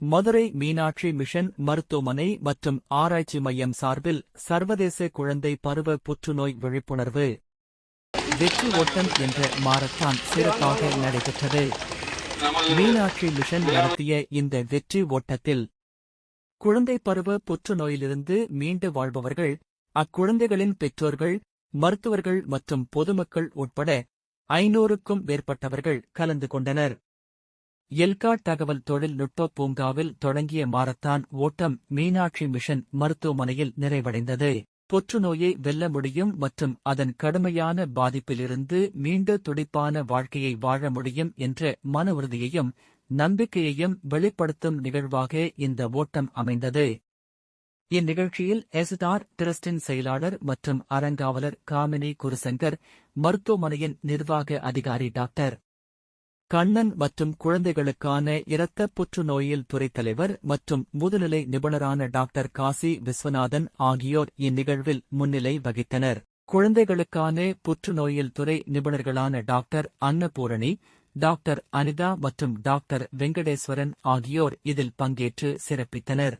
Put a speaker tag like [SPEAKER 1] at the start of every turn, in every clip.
[SPEAKER 1] Madurai Meenakshi mission மருத்துவமனை மற்றும் ஆராய்ச்சி மையம் சார்பில் சர்வதேச குழந்தை பருவ புற்றுநோய் விழிப்புணர்வு வெற்றி ஓட்டம் என்ற மாரத்தான் சிறப்பாக நடைபெற்றது. மீனாட்சி மிஷன் நடத்திய இந்த வெற்றி ஓட்டத்தில் குழந்தை பருவ புற்றுநோயிலிருந்து மீண்டு வாழ்பவர்கள் அக்குழந்தைகளின் பெற்றோர்கள் மருத்துவர்கள் மற்றும் பொதுமக்கள் உட்பட ஐநூறுக்கும் மேற்பட்டவர்கள் கலந்து கொண்டனர். எல்கா தகவல் தொழில்நுட்ப பூங்காவில் தொடங்கிய மாரத்தான் ஓட்டம் மீனாட்சி மிஷன் மருத்துவமனையில் நிறைவடைந்தது. புற்றுநோயை வெல்ல முடியும் மற்றும் அதன் கடுமையான பாதிப்பிலிருந்து மீண்டு துடிப்பான வாழ்க்கையை வாழ முடியும் என்ற மன உறுதியையும் நம்பிக்கையையும் வெளிப்படுத்தும் நிகழ்வாக இந்த ஓட்டம் அமைந்தது. இந்நிகழ்ச்சியில் எஸ்டார் டிரஸ்டின் செயலாளர் மற்றும் அறங்காவலர் காமினி குருசங்கர் மருத்துவமனையின் நிர்வாக அதிகாரி டாக்டர் கண்ணன் மற்றும் குழந்தைகளுக்கான இரத்த புற்றுநோயில் துறை தலைவர் மற்றும் முதுநிலை நிபுணரான டாக்டர் காசி விஸ்வநாதன் ஆகியோர் இந்நிகழ்வில் முன்னிலை வகித்தனர். குழந்தைகளுக்கான புற்றுநோயில் துறை நிபுணர்களான டாக்டர் அன்னபூரணி டாக்டர் அனிதா மற்றும் டாக்டர் வெங்கடேஸ்வரன் ஆகியோர் இதில் பங்கேற்று சிறப்பித்தனர்.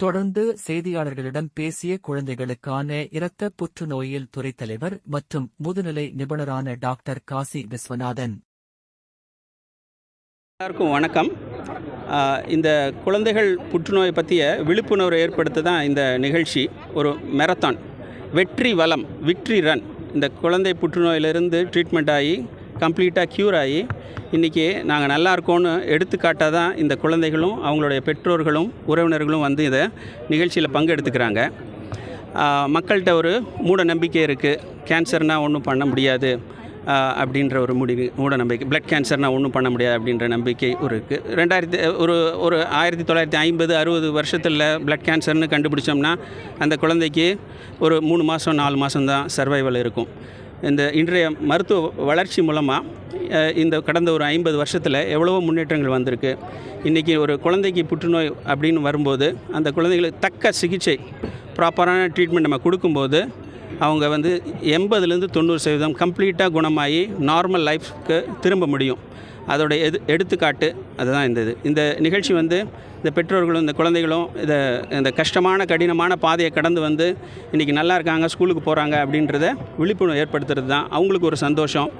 [SPEAKER 1] தொடர்ந்து செய்தியாளர்களிடம் பேசிய குழந்தைகளுக்கான இரத்த புற்றுநோயில் துறை தலைவர் மற்றும் முதுநிலை நிபுணரான டாக்டர் காசி விஸ்வநாதன்.
[SPEAKER 2] எல்லாருக்கும் வணக்கம். இந்த குழந்தைகள் புற்றுநோய் பற்றிய விழிப்புணர்வு ஏற்படுத்த தான் இந்த நிகழ்ச்சி? ஒரு மெரத்தான் வெற்றி வளம் விக்ட்ரி ரன் இந்த குழந்தை புற்றுநோயிலிருந்து ட்ரீட்மெண்ட் ஆகி கம்ப்ளீட்டாக க்யூர் ஆகி இன்றைக்கி நாங்கள் நல்லா இருக்கோன்னு எடுத்துக்காட்டாக தான் இந்த குழந்தைகளும் அவங்களுடைய பெற்றோர்களும் உறவினர்களும் வந்து இதை நிகழ்ச்சியில் பங்கெடுத்துக்கிறாங்க. மக்கள்கிட்ட ஒரு மூட நம்பிக்கை இருக்குது கேன்சர்னால் ஒன்றும் பண்ண முடியாது. அப்படின்ற ஒரு முடிவு மூட நம்பிக்கை பிளட் கேன்சர்னால் ஒன்றும் பண்ண முடியாது அப்படின்ற நம்பிக்கை ஒரு இருக்குது ரெண்டாயிரத்தி ஒரு ஒரு ஆயிரத்தி தொள்ளாயிரத்தி ஐம்பது அறுபது வருஷத்தில் பிளட் கேன்சர்னு கண்டுபிடிச்சோம்னா அந்த குழந்தைக்கு ஒரு மூணு மாதம் நாலு மாதம் தான் சர்வைவல் இருக்கும். இந்த இன்றைய மருத்துவ வளர்ச்சி மூலமாக இந்த கடந்த ஒரு ஐம்பது வருஷத்தில் எவ்வளவோ முன்னேற்றங்கள் வந்திருக்கு. இன்றைக்கி ஒரு குழந்தைக்கு புற்றுநோய் அப்படின்னு வரும்போது அந்த குழந்தைகளுக்கு தக்க சிகிச்சை ப்ராப்பரான ட்ரீட்மெண்ட் நம்ம கொடுக்கும்போது அவங்க வந்து எண்பதுலேருந்து தொண்ணூறு சதவீதம் கம்ப்ளீட்டாக குணமாகி நார்மல் லைஃப்க்கு திரும்ப முடியும். அதோடைய எது எடுத்துக்காட்டு அதுதான் இந்த இது. இந்த நிகழ்ச்சி வந்து இந்த பெற்றோர்களும் இந்த குழந்தைகளும் இதை இந்த கஷ்டமான கடினமான பாதையை கடந்து வந்து இன்றைக்கி நல்லா இருக்காங்க ஸ்கூலுக்கு போகிறாங்க அப்படின்றத விழிப்புணர்வு ஏற்படுத்துறது தான். அவங்களுக்கு ஒரு சந்தோஷம்.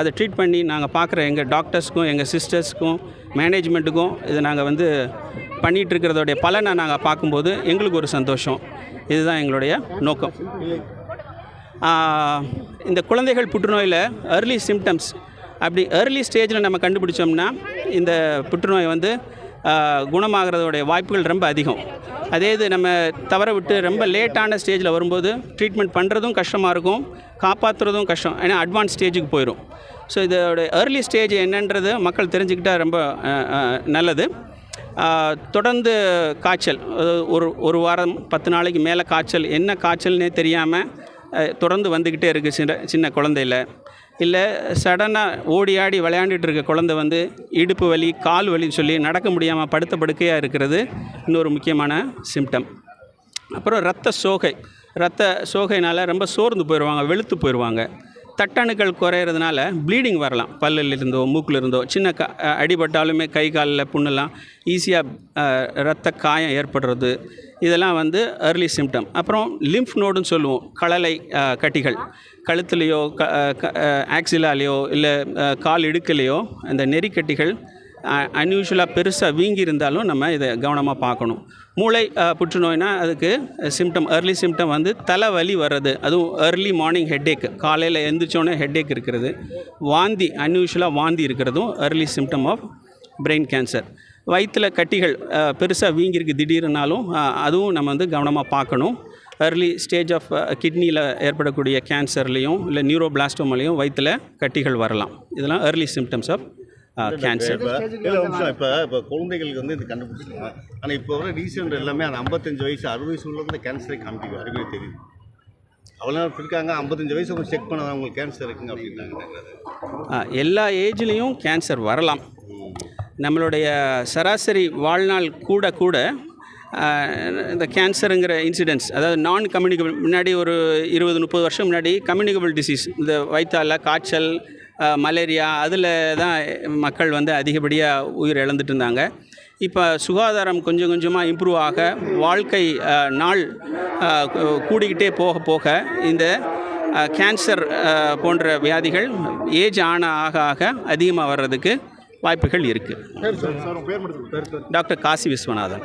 [SPEAKER 2] அதை ட்ரீட் பண்ணி நாங்கள் பார்க்குற எங்கள் டாக்டர்ஸ்க்கும் எங்கள் சிஸ்டர்ஸ்க்கும் மேனேஜ்மெண்ட்டுக்கும் இதை நாங்கள் வந்து பண்ணிகிட்டு இருக்கிறதோடைய பலனை நாங்கள் பார்க்கும்போது எங்களுக்கு ஒரு சந்தோஷம். இதுதான் எங்களுடைய நோக்கம். இந்த குழந்தைகள் புற்றுநோயில் ஏர்லி சிம்டம்ஸ் அப்படி ஏர்லி ஸ்டேஜில் நம்ம கண்டுபிடிச்சோம்னா இந்த புற்றுநோய் வந்து குணமாகிறதோடைய வாய்ப்புகள் ரொம்ப அதிகம். அதே இது நம்ம தவற விட்டு ரொம்ப லேட்டான ஸ்டேஜில் வரும்போது ட்ரீட்மெண்ட் பண்ணுறதும் கஷ்டமாக இருக்கும் காப்பாற்றுறதும் கஷ்டம். ஏன்னா அட்வான்ஸ் ஸ்டேஜுக்கு போயிடும் ஸோ இதோட ஏர்லி ஸ்டேஜ் என்னன்றது மக்கள் தெரிஞ்சுக்கிட்டால் ரொம்ப நல்லது. தொடர்ந்து காய்ச்சல் ஒரு ஒரு வாரம் பத்து நாளைக்கு மேலே காய்ச்சல் என்ன காய்ச்சல்னே தெரியாமல் தொடர்ந்து வந்துக்கிட்டே இருக்குது சின்ன சின்ன குழந்தையில். இல்லை சடனாக ஓடி ஆடி விளையாண்டுட்டு இருக்க குழந்தை வந்து இடுப்பு வலி கால் வலின்னு சொல்லி நடக்க முடியாமல் படுத்த படுக்கையாக இருக்கிறது இன்னொரு முக்கியமான சிம்டம் அப்புறம் ரத்த சோகை. ரத்த சோகைனால் ரொம்ப சோர்ந்து போயிடுவாங்க வெளுத்து போயிடுவாங்க தட்டணுக்கள் குறையிறதுனால ப்ளீடிங் வரலாம். பல்லில் இருந்தோ மூக்கில் இருந்தோ சின்ன க அடிபட்டாலுமே கை காலில் புண்ணெல்லாம் ஈஸியாக ரத்த காயம் ஏற்படுறது. இதெல்லாம் வந்து ஏர்லி சிம்டம் அப்புறம் லிம்ஃப் நோடுன்னு சொல்லுவோம் களலை கட்டிகள். கழுத்துலேயோ க ஆக்சிலாலேயோ இல்லை கால் இடுக்கலையோ அந்த நெறிக்கட்டிகள் அன்யூஷுவலாக பெருசாக வீங்கி இருந்தாலும் நம்ம இதை கவனமாக பார்க்கணும். மூளை புற்றுநோய்னா அதுக்கு சிம்டம் ஏர்லி சிம்டம் வந்து தலைவலி வர்றது. அதுவும் ஏர்லி மார்னிங் ஹெட்டேக் காலையில் எழுந்திரிச்சோன்னே ஹெட்டேக் இருக்கிறது. வாந்தி அன்யூஷுவலாக வாந்தி இருக்கிறதும் early symptom of brain cancer வயிற்றில் கட்டிகள் பெருசாக வீங்கியிருக்கு திடீர்னாலும் அதுவும் நம்ம வந்து கவனமாக பார்க்கணும். ஏர்லி ஸ்டேஜ் ஆஃப் கிட்னியில் ஏற்படக்கூடிய கேன்சர்லேயும் இல்லை நியூரோபிளாஸ்டோமாலையும் வயிற்றில் கட்டிகள் வரலாம். இதெல்லாம் ஏர்லி சிம்டம்ஸ் ஆஃப் கேன்சர்
[SPEAKER 3] இப்போ இல்லை நிமிஷம். இப்போ இப்போ குழந்தைகளுக்கு வந்து இது கண்டுபிடிச்சிருக்காங்க ஆனால் இப்போ வர ரீசெண்ட் எல்லாமே அந்த ஐம்பத்தஞ்சு வயசு அறுபது வயசு உள்ளவங்க கேன்சரை காமிக்கும் அறிவியல் தெரியுது. அவ்வளோ நேரம் இருக்காங்க. ஐம்பத்தஞ்சு வயசு அவங்க செக் பண்ண அவங்களுக்கு கேன்சர் இருக்குங்க அப்படின்னாங்க.
[SPEAKER 2] எல்லா ஏஜ்லேயும் கேன்சர் வரலாம். நம்மளுடைய சராசரி வாழ்நாள் கூட கூட இந்த கேன்சருங்கிற இன்சிடென்ட்ஸ் அதாவது நான் கம்யூனிகபிள் முன்னாடி ஒரு இருபது முப்பது வருஷம் முன்னாடி கம்யூனிகபிள் டிசீஸ் இந்த வயிற்றால காய்ச்சல் மலேரியா அதில் தான் மக்கள் வந்து அதிகப்படியாக உயிர் இழந்துட்டு இருந்தாங்க. இப்போ சுகாதாரம் கொஞ்சம் கொஞ்சமாக இம்ப்ரூவ் ஆக வாழ்க்கை நாள் கூடிக்கிட்டே போக போக இந்த கேன்சர் போன்ற வியாதிகள் ஏஜ் ஆன ஆக ஆக அதிகமாக வர்றதுக்கு வாய்ப்புகள் இருக்குது டாக்டர் காசி விஸ்வநாதன்.